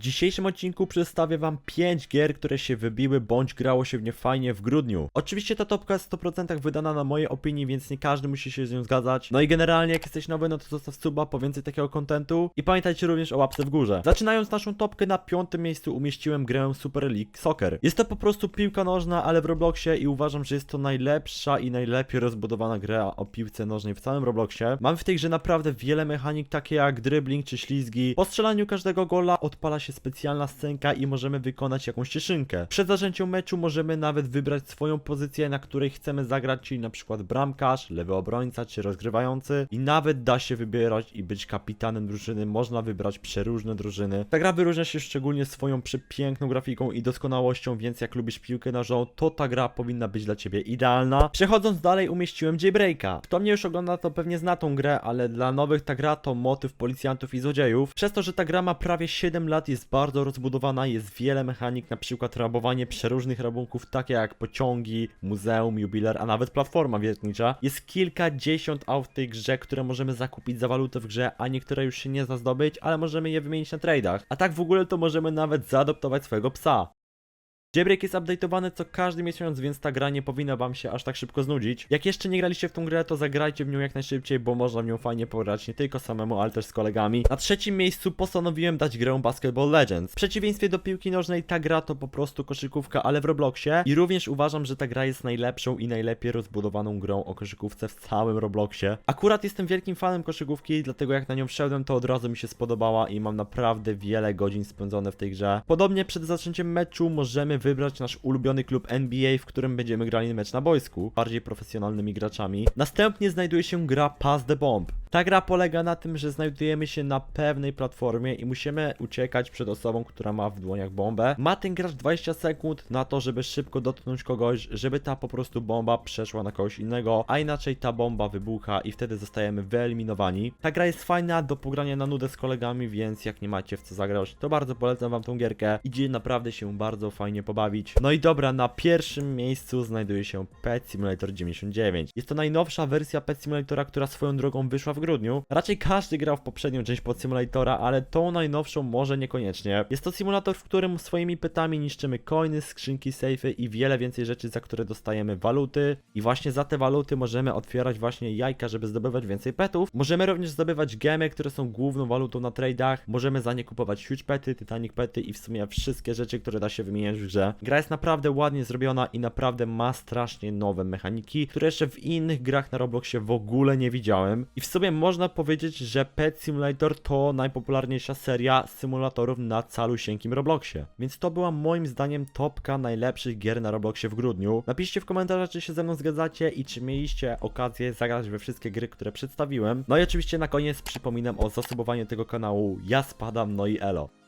dzisiejszym odcinku przedstawię wam 5 gier, które się wybiły bądź grało się w nie fajnie w grudniu. Oczywiście ta topka jest w 100% wydana na mojej opinii, więc nie każdy musi się z nią zgadzać. No i generalnie jak jesteś nowy, no to zostaw suba po więcej takiego kontentu i pamiętajcie również o łapce w górze. Zaczynając naszą topkę na piątym miejscu umieściłem grę Super League Soccer. Jest to po prostu piłka nożna, ale w Robloxie i uważam, że jest to najlepsza i najlepiej rozbudowana gra o piłce nożnej w całym Robloxie. Mamy w tej grze naprawdę wiele mechanik, takie jak dribbling czy ślizgi. Po strzelaniu każdego gola odpala się specjalna scenka i możemy wykonać jakąś cieszynkę. Przed zaczęciem meczu możemy nawet wybrać swoją pozycję, na której chcemy zagrać, czyli na przykład bramkarz, lewy obrońca czy rozgrywający. I nawet da się wybierać i być kapitanem drużyny. Można wybrać przeróżne drużyny. Ta gra wyróżnia się szczególnie swoją przepiękną grafiką i doskonałością, więc jak lubisz piłkę nożną, to ta gra powinna być dla ciebie idealna. Przechodząc dalej umieściłem Jaybreaka. Kto mnie już ogląda, to pewnie zna tą grę, ale dla nowych ta gra to motyw policjantów i złodziejów. Przez to, że ta gra ma prawie 7 lat, jest bardzo rozbudowana, jest wiele mechanik, na przykład rabowanie przeróżnych rabunków, takie jak pociągi, muzeum, jubiler, a nawet platforma wiertnicza. Jest kilkadziesiąt aut w tej grze, które możemy zakupić za walutę w grze, a niektóre już się nie da zdobyć, ale możemy je wymienić na tradach. A tak w ogóle to możemy nawet zaadoptować swojego psa. Jailbreak jest update'owany co każdy miesiąc, więc ta gra nie powinna wam się aż tak szybko znudzić. Jak jeszcze nie graliście w tą grę, to zagrajcie w nią jak najszybciej, bo można w nią fajnie pograć nie tylko samemu, ale też z kolegami. Na trzecim miejscu postanowiłem dać grę Basketball Legends. W przeciwieństwie do piłki nożnej, ta gra to po prostu koszykówka, ale w Robloxie. I również uważam, że ta gra jest najlepszą i najlepiej rozbudowaną grą o koszykówce w całym Robloxie. Akurat jestem wielkim fanem koszykówki, dlatego jak na nią wszedłem, to od razu mi się spodobała i mam naprawdę wiele godzin spędzone w tej grze. Podobnie przed zaczęciem meczu możemy wybrać nasz ulubiony klub NBA, w którym będziemy grali mecz na boisku, bardziej profesjonalnymi graczami. Następnie znajduje się gra Pass the Bomb. Ta gra polega na tym, że znajdujemy się na pewnej platformie i musimy uciekać przed osobą, która ma w dłoniach bombę. Ma ten gracz 20 sekund na to, żeby szybko dotknąć kogoś, żeby ta po prostu bomba przeszła na kogoś innego, a inaczej ta bomba wybucha i wtedy zostajemy wyeliminowani. Ta gra jest fajna do pogrania na nudę z kolegami, więc jak nie macie w co zagrać, to bardzo polecam wam tą gierkę. Idzie naprawdę się bardzo fajnie pobawić. No i dobra, na pierwszym miejscu znajduje się Pet Simulator 99. Jest to najnowsza wersja Pet Simulatora, która swoją drogą wyszła w grudniu. Raczej każdy grał w poprzednią część Pet Simulatora, ale tą najnowszą może niekoniecznie. Jest to symulator, w którym swoimi petami niszczymy coiny, skrzynki, sejfy i wiele więcej rzeczy, za które dostajemy waluty. I właśnie za te waluty możemy otwierać właśnie jajka, żeby zdobywać więcej petów. Możemy również zdobywać gemy, które są główną walutą na tradach. Możemy za nie kupować huge pety, titanic pety i w sumie wszystkie rzeczy, które da się wymieniać w grze. Gra jest naprawdę ładnie zrobiona i naprawdę ma strasznie nowe mechaniki, które jeszcze w innych grach na Robloxie w ogóle nie widziałem. I w sumie można powiedzieć, że Pet Simulator to najpopularniejsza seria symulatorów na calusieńkim Robloxie. Więc to była moim zdaniem topka najlepszych gier na Robloxie w grudniu. Napiszcie w komentarzach, czy się ze mną zgadzacie i czy mieliście okazję zagrać we wszystkie gry, które przedstawiłem. No i oczywiście na koniec przypominam o zasobowaniu tego kanału. Ja spadam, no i elo.